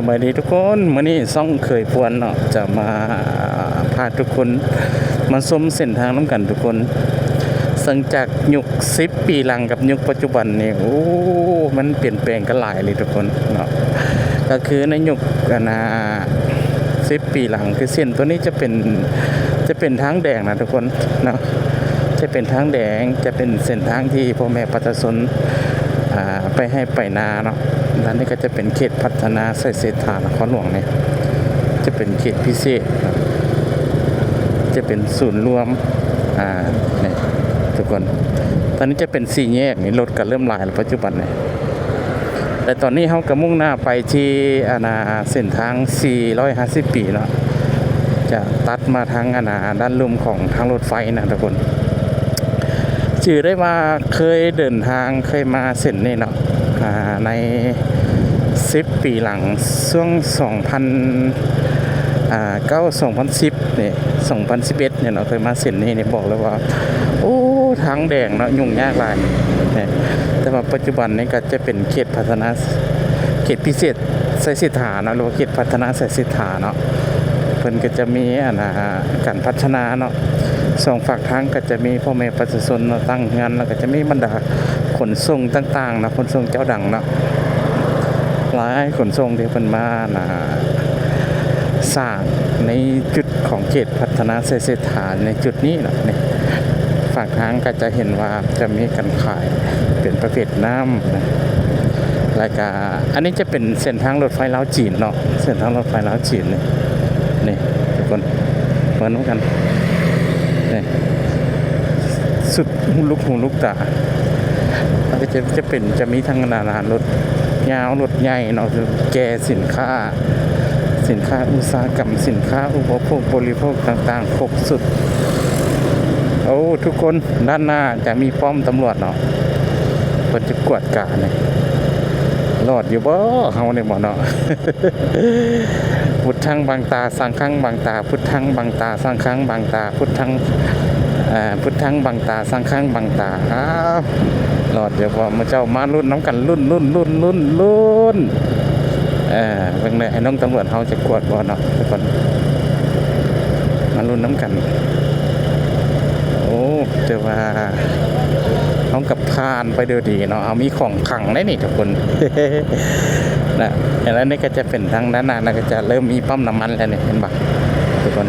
สมัยดีทุกคนมื่อนี้ซ่องเคยพวนเนาะจะมาพาทุกคนมาชมเส้นทางน้ำกันทุกคนสังจากยุคสิบปีหลังกับยุคปัจจุบันนี่โอ้มันเปลี่ยนแปลงกันหลายเลยทุกคนเนาะก็คือในยุคอนนาสิบปีหลังคือเส้นตัวนี้จะเป็นจะเป็นทางแดงนะทุกคนเนาะจะเป็นทางแดงจะเป็นเส้นทางที่พ่อแม่ประชาชนไปให้ไปนาเนาะ ด้านนี้ก็จะเป็นเขตพัฒนาใส่เศรษฐานครหลวงเนี่ยจะเป็นเขตพิเศษ จะเป็นศูนย์รวมอ่าเนี่ยทุกคน ตอนนี้จะเป็นสี่แยกนี่รถก็เริ่มหลายแล้วปัจจุบันเนี่ยแต่ตอนนี้เขาก็มุ่งหน้าไปที่อาณาเส้นทาง 450 ปีเนาะจะตัดมาทางอาณาด้านลุ่มของทางรถไฟนะทุกคนจื่อได้มาเคยเดินทางเคยมาเส้นนี่เนาะ ในสิบปีหลังช่วง 2000อ่าเก้า2010นี่2011เนี่ยเนาะเคยมาเส้นนี้เนี่ยบอกเลยว่า โอ้ทางแดงเนาะยุ่งยากหลายเนี่ยแต่ว่าปัจจุบันนี้ก็จะเป็นเขตพัฒนาเขตพิเศษไสสิทธาเนาะหรือว่าเขตพัฒนาไสสิทธาเนาะเพิ่นก็จะมีอ่านะการพัฒนาเนาะสองฝากทางก็จะมีพ่อแม่ประชาชนมาตั้งงานแล้วก็จะมีบรรดา ขนส่งต่างๆนะขนส่งเจ้าดังเนาะหลายขนส่งที่เพิ่นมานะสร้างในจุดของเขตพัฒนาเศรษฐานในจุดนี้เนาะนี่ฝากทางก็จะเห็นว่าจะมีการขายเป็นประเภทน้ำนะแล้วก็อันนี้จะเป็นเส้นทางรถไฟลาวจีนเนาะเส้นทางรถไฟลาวจีนนี่นี่ทุกคนเหมือนกันนี่สุดหูลุกหูลุกตา มันก็จะจะเป็นจะมีทั้งนานารถยาวรถใหญ่เนาะแกสินค้า สินค้าอุตสาหกรรมสินค้าอุปโภคบริโภคต่างๆครบสุดโอ้ทุกคนด้านหน้าจะมีป้อมตำรวจเนาะเพิ่นจะกวดกาเนี่ยรอดอยู่บ่เฮาเนี่ยบ่เนาะพุทธังบางตาสังฆังบางตา พุทธังบางตาสังฆังบางตา พุทธังพุทธังบางตาสังฆังบางตาอ้าว ลอดเดี๋ยวพอมาเจ้ามารุ่นน้ำกันรุ่นรุ่นรุ่นรุ่นรุ่นเออเบิ่งเลยไอ้น้องตำรวจเขาจะกวดบ่เนาะทุกคนมารุ่นน้ำกันโอ้แต่ว่าเขากับพานไปเดียวดีเนาะเอามีของขังได้นี่ทุกคนนะแล้วนี่ก็จะเป็นทางด้านหน้านะก็จะเริ่มมีปั๊มน้ำมันแล้วเนี่ยเห็นปะทุกคน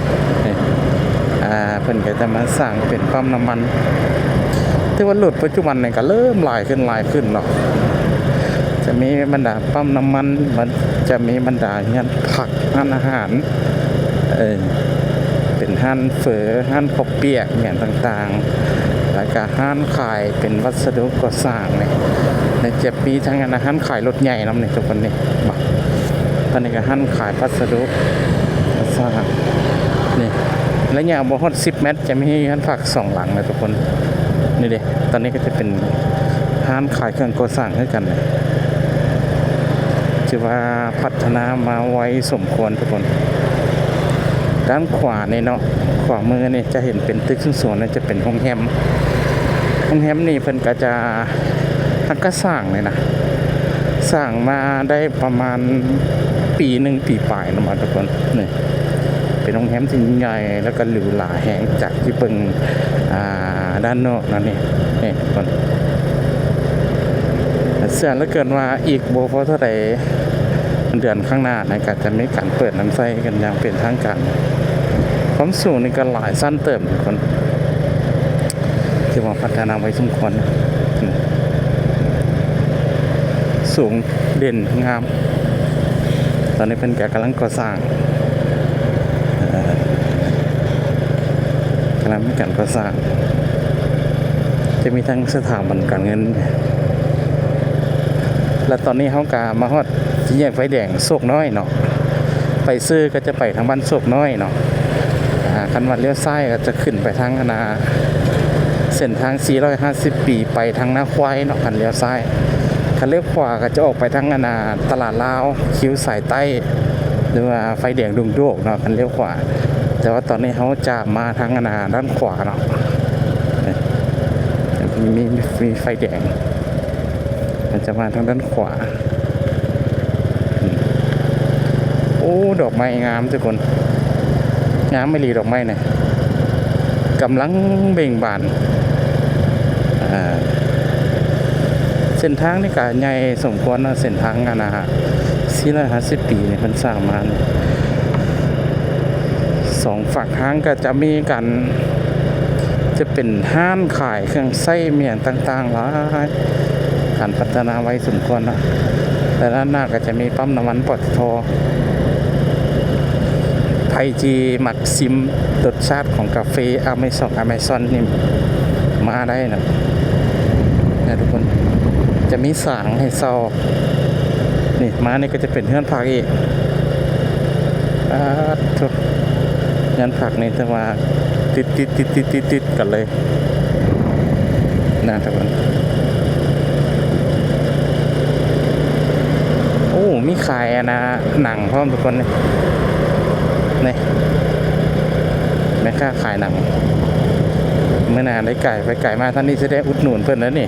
อ่าเพิ่นก็จะมาสร้างเป็นปั๊มน้ำมัน แต่ว่าหลุดปัจจุบันเนี่ยก็เริ่มหลายขึ้นหลายขึ้นเนาะจะมีบรรดาปั๊มน้ำมันมันจะมีบรรดาเงี้ยผักร้านอาหารเออเป็นห้านเฝอห้านข้าวเปียกเนี่ยต่างๆ แล้วก็ห้านขายเป็นวัสดุก่อสร้างเนี่ยในเจ็บปีทั้งอาหารขายรถใหญ่น้ำเนี่ยทุกคนนี่บอกตอนนี้ก็หันขายพัสดุก่อสร้างนี่แล้วเนี่ยบฮอด10เมตร จะมีหันผักสองหลังเลยทุกคน นี่เด้ตอนนี้ก็จะเป็นห้านขายเครื่องก่อสร้างให้กันจะว่าพัฒนามาไว้สมควรทุกคน ด้านขวาเนี่ยเนาะขวามือเนี่ยจะเห็นเป็นตึกสูงๆนี่ยจะเป็นโรงแรมโรงแรมนี่เพิ่นก็จะทักก็สร้างเลยนะสร้างมาได้ประมาณปีหนึ่งปีปลายนะมาทุกคนนี่เป็นโรงแรมที่ใหญ่แล้วก็หรูหราแหงจากที่เบิ่งอ่า ด้านนอกนั่นนี่นี่ทุกคนเสื่อแล้วเกินว่าอีกโบพอเท่าไหร่เดือนข้างหน้านะก็จะมีการเปิดน้ำใสกันอย่างเป็นทางการความสูงนี่ก็หลายสั้นเติมทุกคนที่ว่าพัฒนาไว้สมควรสูงเด่นงาม ตอนนี้เป็นแกกำลังก่อสร้างกำลังมีการก่อสร้าง จะมีทั้งสถาบันการเงิน และตอนนี้เขากามาฮอดที่แยกไฟแดงโศกน้อยเนาะไปซื้อก็จะไปทางบ้านโศกน้อยเนาะคันวัดเลี้ยวซ้ายก็จะขึ้นไปทางคณะเส้นทาง 450 ปีไปทางหน้าควายเนาะคันเลี้ยวซ้ายคันเลี้ยวขวาก็จะออกไปทางนาตลาดลาวคิ้วสายใต้ หรือว่าไฟแดงดุงโดกเนาะคันเลี้ยวขวาแต่ว่าตอนนี้เขาจะมาทางนาด้านขวาเนาะ มีมีมีไฟแดงมันจะมาทางด้านขวาอืมอ้ ดอกไม้งามทุกคน งามไม่รีดอกไม้เนี่ยกำลังเบ่งบาน เส้นทางนี่ก็ใหญ่สมควรนะเส้นทางอะนะฮะสี่ร้อยห้าสิบปีเนี่ยมันสร้างมาสองฝั่งทางก็จะมีกัน จะเป็นห้านขายเครื่องไส้เมียงต่างๆหลายการพัฒนาไว้สมควรนะแต่ด้านหน้าก็จะมีปั๊มน้ำมันปตทไพจีมักซิมรสชาติของกาแฟอเมซอนอเมซอนนี่มาได้นะนี่ทุกคนจะมีสางให้เซานี่มานี่ก็จะเป็นเฮือนผักอีกอ่าทุกยันผักนี่จะมา ติดติดติดติดติดติดกันเลยนะทุกคนโอ้มีขายอะนะหนังพร้อมทุกคนเลยนี่แม่ค้าขายหนัง เมื่อนานได้ไก่ไปไก่มาท่านนี้จะได้อุดหนุนเพื่อนแล้วนี่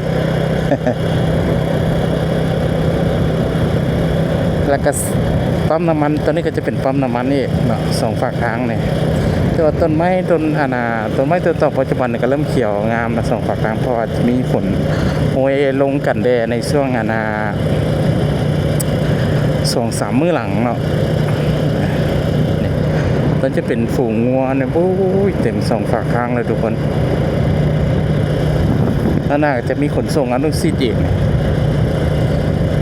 แล้วก็ ปั๊มน้ำมันตอนนี้ก็จะเป็นปั๊มน้ำมันนี่เนาะสองฝากทางเนี่ยแต่ว่าต้นไม้ต้นอานาต้นไม้ต้นต่อปัจจุบันเนี่ยก็เริ่มเขียวงามนะสองฝากทางเพราะว่ามีฝนโอยลงกันแดดในช่วงอานาสองสามมื้อหลังเนาะนี่ตอนจะเป็นฝูงงัวเนี่ยโอ้ยเต็มสองฝากทางเลยทุกคนแล้วน่าจะมีขนส่งอนุสิทธิ์อีก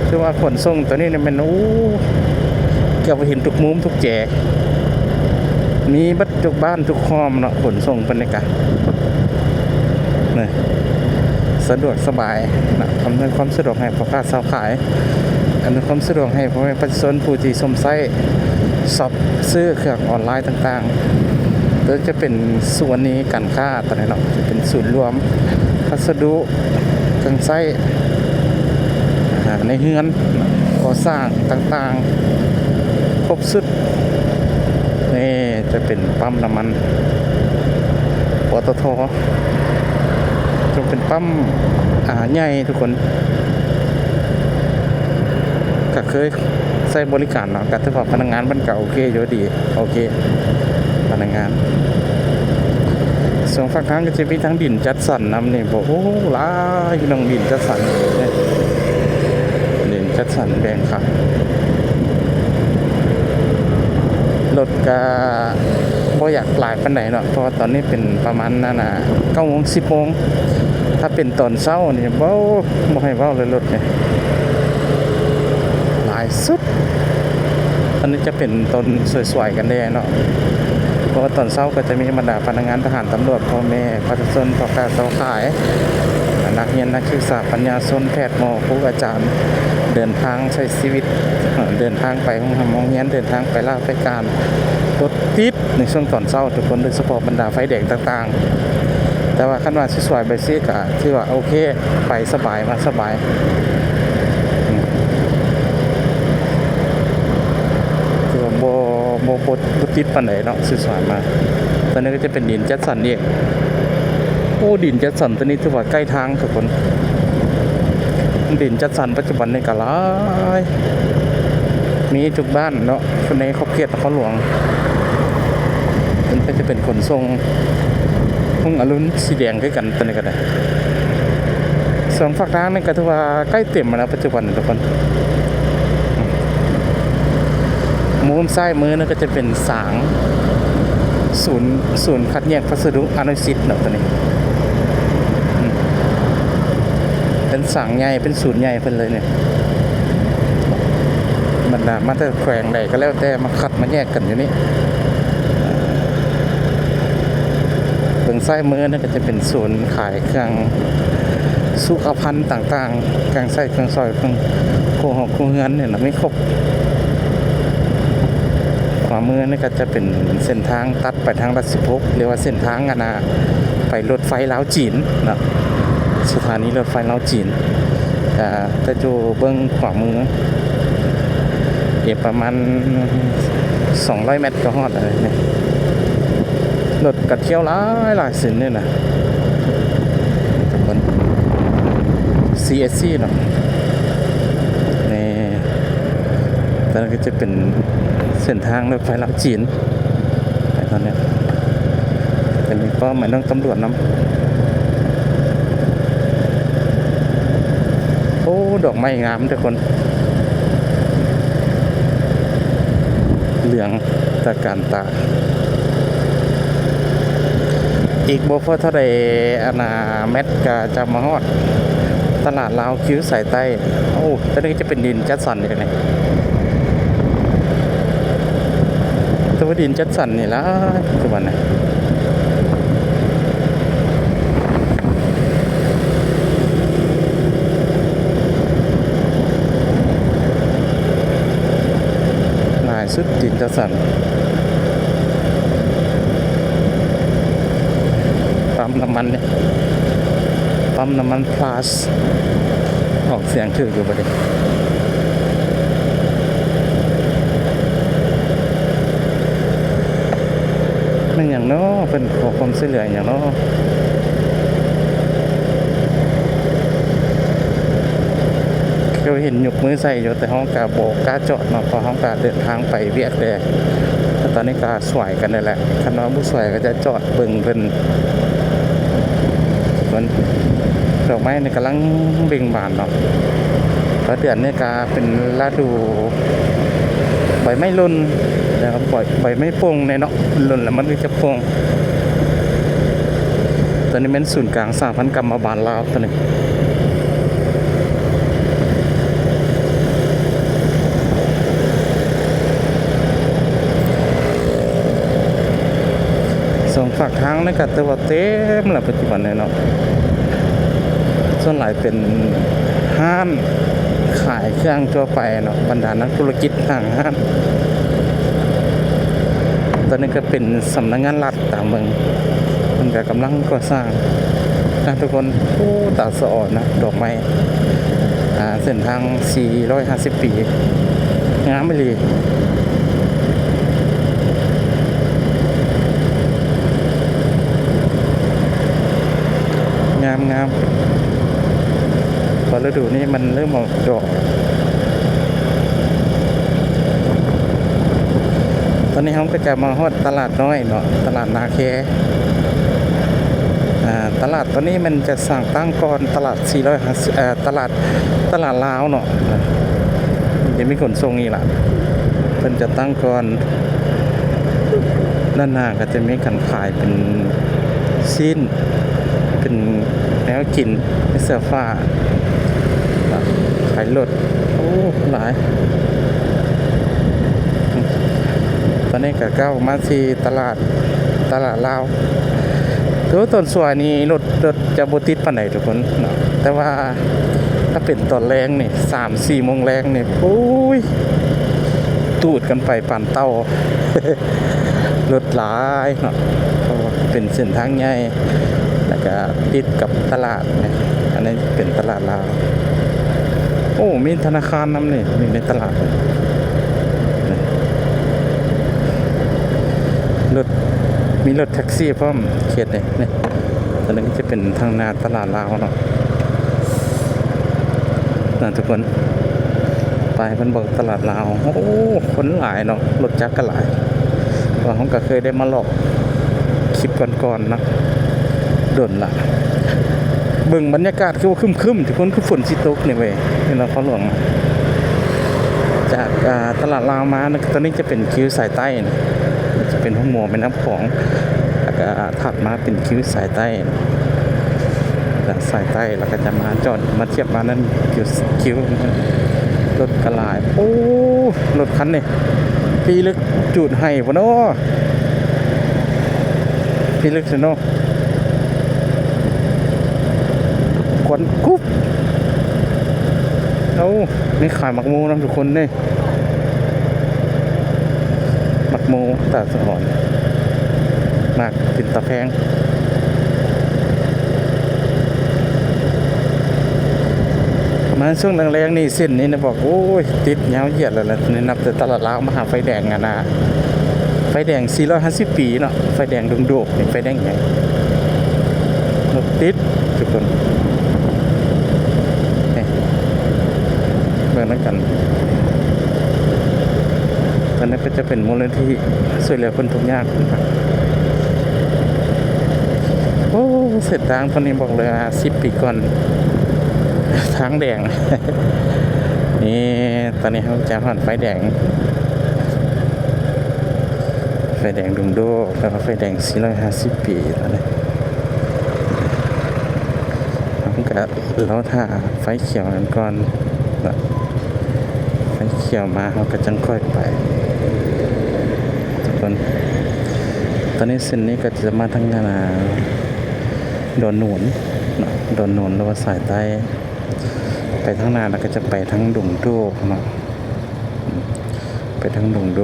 คือว่าขนส่งตัวนี้เนี่ยมันโอ้ เกือบเห็นทุกมุมทุกแจก มีบัดทุกบ้านทุกห้อมเนาะขนส่งเป็นเลยกันนี่สะดวกสบายนะอำนวยความสะดวกให้พ่อค้าสาวขายอำนวยความสะดวกให้พ่อแม่ประชาชนผู้ที่สมไส้สอบซื้อเครื่องออนไลน์ต่างๆแล้วจะเป็นส่วนนี้การค้าตอนนี้เนาะจะเป็นศูนย์รวมพัสดุเครื่องไส้ในเฮือนก่อสร้างต่างๆ บสุดนี่จะเป็นปั๊มน้ำมันปตทจะเป็นปั๊มอ่าใหญ่ทุกคนก็เคยใช้บริการเนาะก็ถือว่าพนักงานมันก็โอเคอยู่ดี โอเค พนักงานส่วนฝั่งทางก็จะมีทั้งดินจัดสรรนำนี่บอกโอ้หลายพี่น้องดินจัดสรรเนี่ยด่นจัดสรรแบ่งครับ รถก็บ่อยากหลายปันไหนเนาะเพราะว่าตอนนี้เป็นประมาณนั่นน่ะเก้าโมงสิบโมงถ้าเป็นตอนเช้านี่เบ้าบ่ให้เว้าเลยรถเนี่ยหลายสุดอันนี้จะเป็นตอนสวยๆกันแน่เนาะเพราะว่าตอนเช้าก็จะมีบรรดาพนักงานทหารตำรวจพ่อแม่ประชาชนพ่อค้าสาวขายนักเรียนนักศึกษาปัญญาชนแพทย์หมอครูอาจารย์ เดินทางใช้ชีวิต เดินทางไปห้องทำห้องเรียนเดินทางไปลาไปการรถติดในช่วงตอนเช้าทุกคนโดยเฉพาะบรรดาไฟแดงต่างๆ แต่ว่าขั้นว่าสวยๆไปซิกะที่ว่าโอเคไปสบายมาสบายคือว่าโบโบโบโบติดปันไหนเนาะสวยมา ตอนนี้ก็จะเป็นดินจัดสรรเองโอ้ดินจัดสรรตัวนี้ถือว่าใกล้ทางทุกคน ดินจัดสรรปัจจุบันในกะลาย มีทุกบ้านเนาะคนในขอบเขตนครหลวง มันก็จะเป็นขนส่งพุ่งอรุณสีแดงด้วยกันตัวนี้ก็ได้ส่วนฝากทางนี่ก็ถือว่าใกล้เต็มแล้วปัจจุบันทุกคนมมุมซ้ายมือนั่นก็จะเป็นสางศูนย์ศูนย์คัดแยกพัสดุอนุสิตเนาะตัวนี้เป็นสังใหญ่เป็นศูนย์ใหญ่เพิ่นเลยเนี่ย บรรดามาแต่แขวงใดก็แล้วแต่มาคัดมาแยกกันอยู่นี่เบื้องซ้ายมือนั่นก็จะเป็นศูนย์ขายเครื่องสุขภัณฑ์ต่างๆเครื่องใส่เครื่องซอยเครื่องโคหอกโคเฮือนเนี่ยนะไม่ครบขวามือนี่ก็จะเป็นเส้นทางตัดไปทางรัชพกเรียกว่าเส้นทางอะนะไปรถไฟลาวจีนนะสถานีรถไฟลาวจีนแต่อยู่เบื้องขวามือ อีกประมาณ 200 เมตรก็ฮอดอะไรเนี่ยรถกัดเที่ยวหลายหลายสินเนี่ยนะทุกคน CSC เนาะนี่ตอนนั้ก็จะเป็นเส้นทางรถไฟลาวจีนไปตอนเนี้ยจะมีป้อมหมายต้องตำรวจนำโอ้ ดอกไม้งามทุกคน เหลืองตะการตา อีกบ่พอเท่าใดอานาเมตกาจะมาฮอด ตลาดลาวคิ้วสายใต้ โอ้ตอนนี้จะเป็นดินจัดสันเลยนี่ตัวดินจัดสันนี่ละปัจจุบันนะหลาย สุดดินจัดสรรปั๊มน้ำมันเนี่ยปั๊มน้ำมันพลัสออกเสียงถืออยู่ประเด็มันอย่างนาะเป็นขอความช่วยเหลืออย่างเนาะเขาเห็นยกมือใส่อยู่แต่ห้องกาโบกกาจอดเนาะพอห้องกาเดินทางไปเวียกเลยแต่ตอนนี้กาสวยกันเลยแหละคันว่าผู้สวยก็จะจอดเบิ่งเป็นมันดอกไม้นี่กำลังเบ่งบานเนาะแล้วเดือนนี่ก็เป็นฤดูใบไม้รุ่นนะครับปล่อยใบไม้โป่งในเนาะรุ่นแล้วมันก็จะโป่งตอนนี้เป็นศูนย์กลางสาพันกรรมบาลลาวตัวนี้ง ฝากทางในกัตวาเต็มแล้วปัจจุบันเนี่ยเนาะส่วนหลายเป็นห้างขายเครื่องทั่วไปเนาะบรรดานักธุรกิจต่างห้างตอนนี้ก็เป็นสำนักงานรัฐต่างเมืองมันก็กำลังก่อสร้างนะทุกคนโอ้ตาสะอ่อนนะดอกไม้อาเส้นทาง 450 ปี งามไม่ลีง งามพอฤดูนี้มันเริ่มออกดอก ตอนนี้เขาก็จะมาฮอดตลาดน้อยเนาะตลาดนาเคอ่าตลาดตัวนี้มันจะสั่งตั้งก่อนตลาด450เอตลาดตลาดลาวเนาะมันจะมีขนส่งนี่ล่ะเพิ่นจะตั้งก่อนด้านหน้าก็จะมีกันขายเป็นสิ้น เป็นแนวกินเสื้อผ้าขายรถโอ้หลาย ตอนนี้ก็ก้ามาที่ตลาดตลาดลาวตัวต้นสวยนี่รถรถจะบติดปานไหนทุกคนเนาะแต่ว่าถ้าเป็นตอนแรงนี่สามสี่โมงแรงนี่โอ้ย ตูดกันไปปานเต้ารถหลายเนาะเพราะเป็นเส้นทางใหญ่ แล้วก็ติดกับตลาดนะอันนี้เป็นตลาดลาวโอ้ มีธนาคารน้ำนี่อยู่ในตลาดรถมีรถแท็กซี่พร้อมเขตนี่นี่ตอนนี้จะเป็นทางนาตลาดลาวเนาะนะทุกคนไปเพิ่นบอกตลาดลาวโอ้คนหลายเนาะรถจักรก็หลายว่าผมก็เคยได้มาหลอกคลิปก่อนๆเนะ ดนละเบิ่งบรรยากาศคือว่าคึมๆทุกคนคือฝนสิตกนี่เว้ยนี่เราเขาหลวงจากาตลาดลาวมานตอนนี้จะเป็นคิ้วสายใต้นะจะเป็นห้องหมวเป็นน้ำของแล้วก็ถัดมาเป็นคิ้วสายใต้จากสายใต้แล้วก็จะมาจอดมาเทียบมานั้นคิ้วคิ้วรถกระลาย โอ้รถคันนี่ปีลึกจูดให้ปะเนาะปีลึกสิเนาะ ควันกุ๊บ เอานี่ขายหมักโมนะทุกคนนี่หมักโมตาสะอ่อนมากกินตะแพงมาช่วงแรงๆนี่เส้นนี้นะบอกโอ้ยติดยาวเหยียดเลยล่ะนี่นับแต่ตลาดลาวมาหาไฟแดงอะนะไฟแดง 450 ปีเนาะไฟแดงดงโดกไฟแดงใหญ่รถติดทุกคน เบิ่งแล้วกันตอนนี้ก็จะเป็นมูลนิธิช่วยเหลือคนทุกข์ยากนะครับโอ้เสร็จทางตอนนี้บอกเลยอะสิบปีก่อนทางแดง นี่ตอนนี้เขาจะหันไฟแดง ไฟแดงดุงโดแล้วก็ไฟแดง450ปีแล้วเนี่ยผมก็เราถ้าไฟเขียวนั้นก่อน ขียวมาเขาก็จังค่อยไปทุกคนตอนนี้เส้นนี้ก็จะมาทางนานาโดนหนุนโดนหนุนหรือว่าสายใต้ ไปทางนาแล้วก็จะไปทางดุงโดเนาะไปทางดุงโด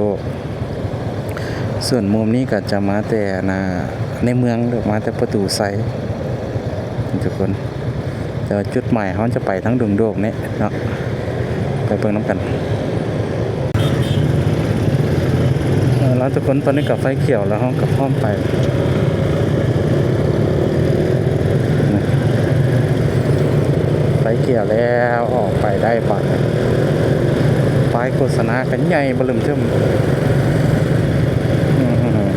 ส่วนมุมนี้ก็จะมาแต่นาในเมืองหรือมาแต่ประตูไซทุกคนแต่จุดหมายเขาจะไปทั้งดุงโดกนี่เนาะไปเบิ่งน้ำกันเออ แล้วทุกคนตอนนี้กับไฟเขียวแล้วเขากับพร้อมไปไฟเขียวแล้วออกไปได้ปะป้ายโฆษณากันใหญ่บลืมเทิมอืม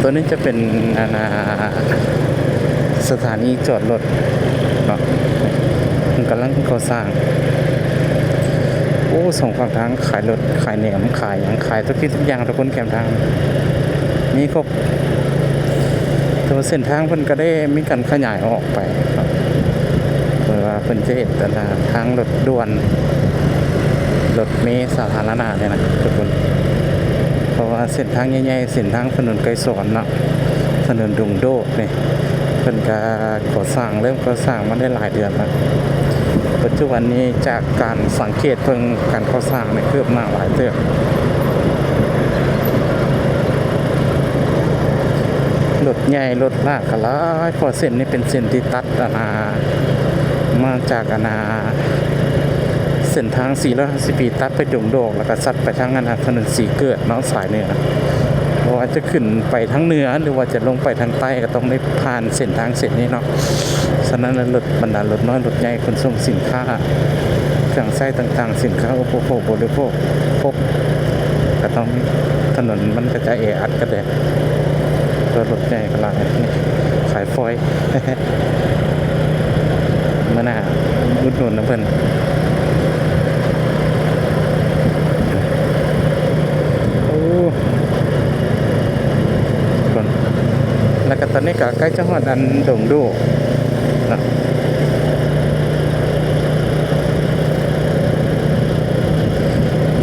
ตัวนี้จะเป็นอาณาสถานีจอดรถเนาะกำลังก่อสร้าง โอ้สองฝั่งทางขายรถขายแหนมขายอย่างขายทุกที่ทุกอย่างทุกคนแกมทางมีครบตัวเส้นทางเพิ่นก็ได้มีการขยายออกไปครับเพื่อว่าเพิ่นจะเห็นต่ละทางรถด่วนรถเมล์สาธารณะเนี่ยนะทุกคนเพราะว่าเส้นทางใหญ่ๆเส้นทางถนนไกลสอนเนาะถนนดุงโดดนี่เพิ่นก็ก่อสร้างเริ่มก่อสร้างมาได้หลายเดือนแล้ว ปัจจุบันนี้จากการสังเกตเพิ่งการก่อสร้างเนี่ยเพิ่มมากหลายเติบรถใหญ่รถลากก็หลายพอเส้นนี้เป็นเส้นที่ตัดอาณามาจากอาณาเส้นทาง450ปีตัดไปดงโดกแล้วก็ซัดไปทางอนาถนนสีเกิดเนาะสายเหนือเพราะ ว่าจะขึ้นไปทางเหนือหรือว่าจะลงไปทางใต้ก็ต้องได้ผ่านเส้นทางเส้นนี้เนาะฉะนั้นรถบรรดารถน้อยรถใหญ่ขนส่งสินค้าเครื่องใช้ต่างๆ สินค้าอุปโภคบริโภคพบก็ต้องถนนมันก็จะเออัดก็ได้รถรถใหญ่ก็หลายนี่ขายฟอยเมื่อหน้าอุดหนุนนะเพิ่น โอ้คนแล้วก็ต อนนี้ก็ใกล้จะฮอดอันดงดูนะ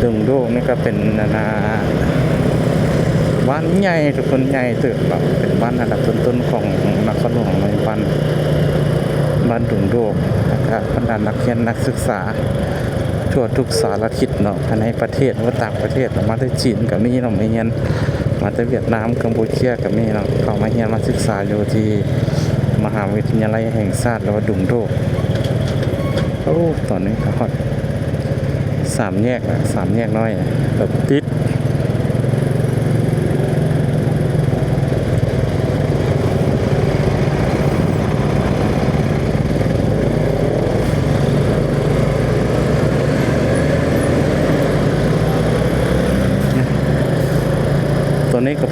ดงดูนี่ก็เป็นนานาบ้านใหญ่ทุกคนใหญ่ตึกแบบเป็นบ้านอันดับต้นๆของนครหลวงในบ้านบ้านดงดูแล้วก็บรรดานักเรียนนักศึกษา ทั่วทุกสารทิศเนาะภายในประเทศหรือว่าต่างประเทศมาที่จีนกับมีเนาะมาเรียน มาที่เวียดนามกัมพูชากับมีเนาะเข้ามาเรียนมาศึกษาอยู่ที่มหาวิทยาลัยแห่งชาติหรือว่าดุงโดกโอ้ตอนนี้ก็ฮอดสามแยกอะสามแยกน้อยแบบติด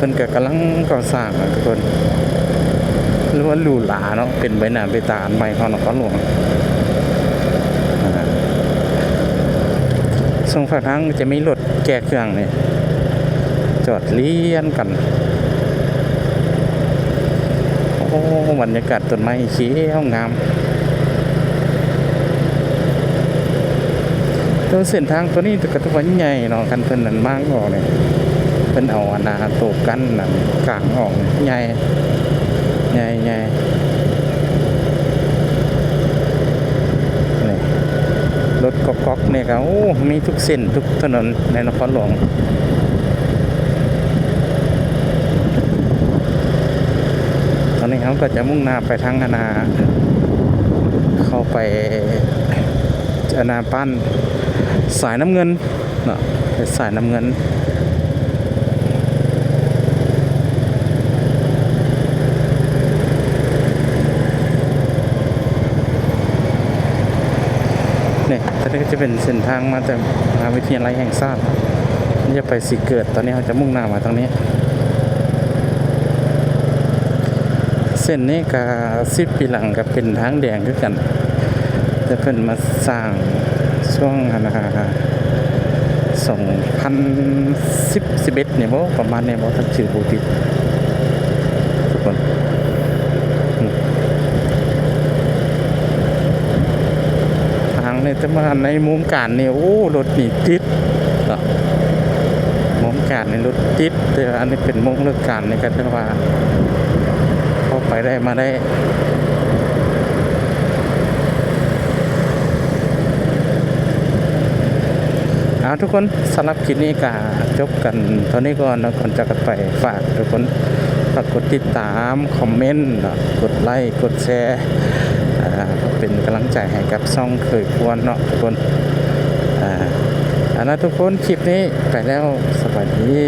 พิ่นก็กำลังก่อสร้างอะทุกคนหรือว่าหรูหราเนาะเป็นใบหน้าใบตาใหม่ของนครหลวงส่งฝากทางจะมีรถแก้เครื่องนี่จอดเลี้ยนกัน โอ้บรรยากาศต้นไม้เขียวงามตัวเส้นทางตัวนี้ก็ทุกวันใหญ่เนาะกันเพิ่นนั่นมากออกเนี่ย เพิ่นเอาอันนาโตกันนั่นกลางออกใหญ่ใหญ่ใหญ่นี่รถก๊อกๆเนี่ยก็โอ้มีทุกเส้นทุกถนนในนครหลวงตอนนี้เขาก็จะมุ่งหน้าไปทางอนาเข้าไปอนาปั้นสายน้ำเงินเนาะสายน้ำเงิน เนี่ยตอนนี้ก็ จะเป็นเส้นทางมาจากมหาวิทยาลัยแห่งชาตินี่จะไปสีเกิดตอนนี้เราจะมุ่งหน้ามาทางนี้ เส้นนี้กับสิบปีหลังกับเป็นทางแดงด้วยกัน จะเป็นมาสร้างช่วงอนะสองพันสิบสิบเอ็ดเนี่ยบ่ประมาณเนี่ยบ่ถ้าชื่อบูผิดทุกคนอืมทางเนี่ย จะมาในมุมการนี่โอ้รถนี่ติดมุมการในรถติดแต่อันนี้เป็นมุมเลิกการในการที่ว่าเข้าไปได้มาได้เอาทุกคนสำหรับคลิปนี้ก็จบกันเท่านี้ก่อนนะก่อนจะกันไปฝากทุกคนฝากกดติดตาม คอมเมนต์กดไลค์กดแชร์ เป็นกำลังใจให้กับซ่องเคยควรเนาะทุกคนอ่าอันนั้นทุกคนคลิปนี้ไปแล้วสวัสดี